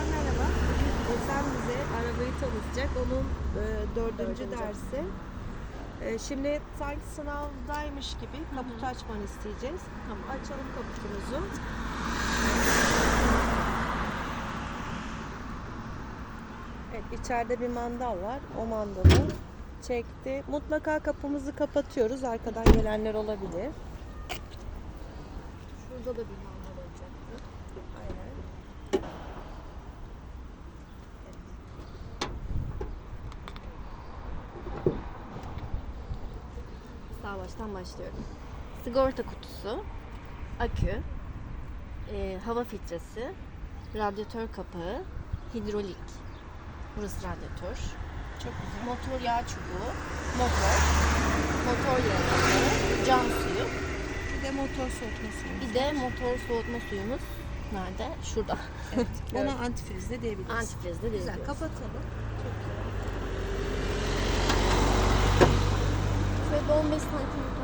Hakan bize arabayı tanıtacak. Onun e, dördüncü, Dördüncü. dersi. E, şimdi sanki sınavdaymış gibi kaput açmanı isteyeceğiz. Tamam. Açalım kaputumuzu. Evet içeride bir mandal var. O mandalı çekti. Mutlaka kapımızı kapatıyoruz. Arkadan gelenler olabilir. Şurada da bir mangal Sağ baştan başlıyorum. Sigorta kutusu, akü, e, hava filtresi, radyatör kapağı, hidrolik. Burası radyatör. Çok güzel. Motor yağ çubuğu, motor, motor yağı cam suyu. Bir de motor soğutması. Bir de motor soğutma suyumuz nerede? Şurada. Evet. Ona antifriz de diyebiliriz. Antifrizde Güzel. diyebiliyoruz. Kapatalım. Şöyle bir 15 santim